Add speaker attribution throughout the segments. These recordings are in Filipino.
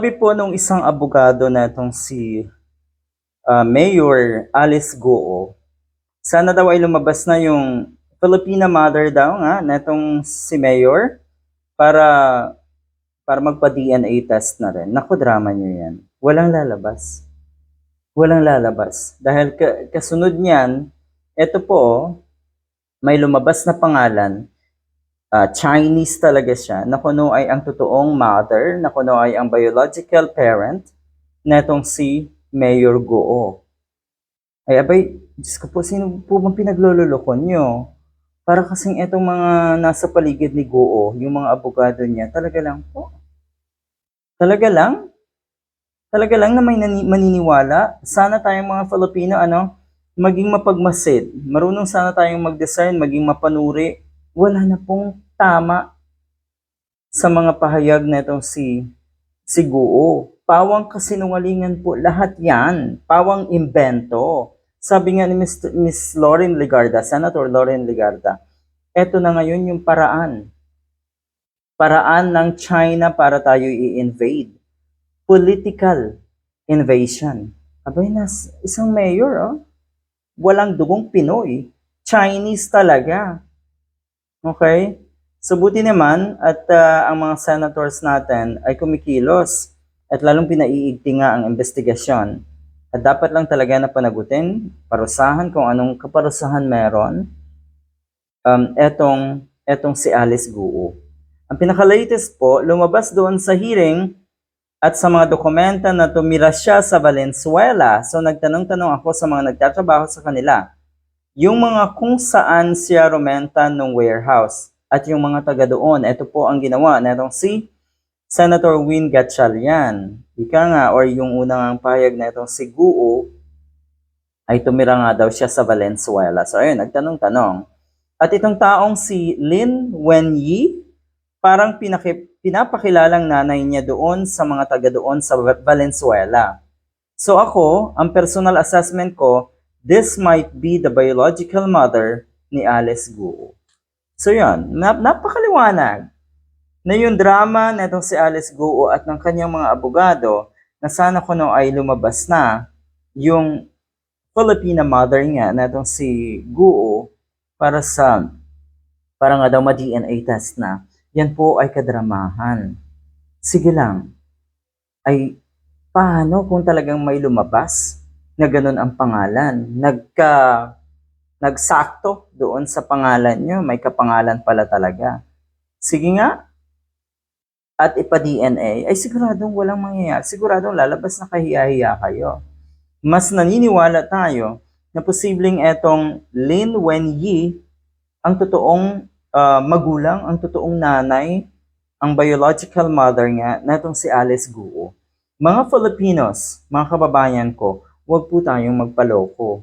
Speaker 1: Sabi po nung isang abogado na itong si ah, Mayor Alice Goo, sana daw ay lumabas na yung Filipina mother daw nga na itong si Mayor para para magpa-DNA test na rin. Naku, drama nyo yan. Walang lalabas. Walang lalabas. Dahil ka- kasunod niyan, ito po, may lumabas na pangalan, ah, Chinese talaga siya, na kuno ay ang totoong mother, na kuno ay ang biological parent, na itong si Mayor Goo. Ay abay, Diyos ko po, sino po bang pinaglululoko nyo? Para kasing itong mga nasa paligid ni Goo, yung mga abogado niya, talaga lang po. Talaga lang? Talaga lang na may maniniwala? Sana tayong mga Filipino, ano, maging mapagmasid. Marunong sana tayong mag-design, maging mapanuri. Wala na pong tama sa mga pahayag na itong si, si Guo. Pawang kasinungalingan po. Lahat yan. Pawang imbento. Sabi nga ni Miss, Miss Lauren Ligarda, Senator Lauren Ligarda, eto na ngayon yung paraan. Paraan ng China para tayo i-invade. Political invasion. Abay, nas, isang mayor, oh. Walang dugong Pinoy. Chinese talaga. Okay? So buti naman at ah, ang mga senators natin ay kumikilos at lalong pinaiigti nga ang investigasyon. At dapat lang talaga na panagutin, parusahan kung anong kaparusahan meron um, etong, etong si Alice Guo. Ang pinaka-latest po, lumabas doon sa hearing at sa mga dokumenta na tumira siya sa Valenzuela. So nagtanong-tanong ako sa mga nagtatrabaho sa kanila. Yung mga kung saan siya rumenta ng warehouse at yung mga taga doon, ito po ang ginawa na itong si Senator Win Gatchalian. Ika nga, or yung unang pahayag na itong si Guo, ay tumira nga daw siya sa Valenzuela. So ayun, nagtanong-tanong. At itong taong si Lin Wenyi, parang pinaki, pinapakilalang nanay niya doon sa mga taga doon sa Va- Valenzuela. So ako, ang personal assessment ko, this might be the biological mother ni Alice Guo. So yun, nap- napakaliwanag na yung drama na itong si Alice Guo at ng kanyang mga abogado na sana kuno ay lumabas na yung Filipina mother nga na itong si Guo para sa para nga daw ma-DNA test na yan po ay kadramahan. Sige lang. Ay, paano kung talagang may lumabas na ganun ang pangalan? Nagka, nagsakto doon sa pangalan nyo. May kapangalan pala talaga. Sige nga. At ipa-DNA, ay siguradong walang mangyayari. Siguradong lalabas na kahiya-hiya kayo. Mas naniniwala tayo na posibleng etong Lin Wenyi ang totoong ah, magulang, ang totoong nanay, ang biological mother nga na itong si Alice Guo. Mga Filipinos, mga kababayan ko, huwag po tayong magpaloko.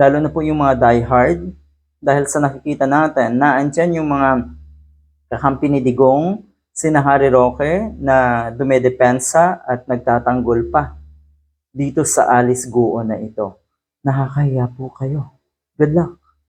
Speaker 1: Lalo na po yung mga diehard, dahil sa nakikita natin na andyan yung mga kakampi ni Digong, sina Harry Roque na dumedepensa at nagtatanggol pa dito sa Alice Guo na ito. Nakakahiya po kayo. Good luck.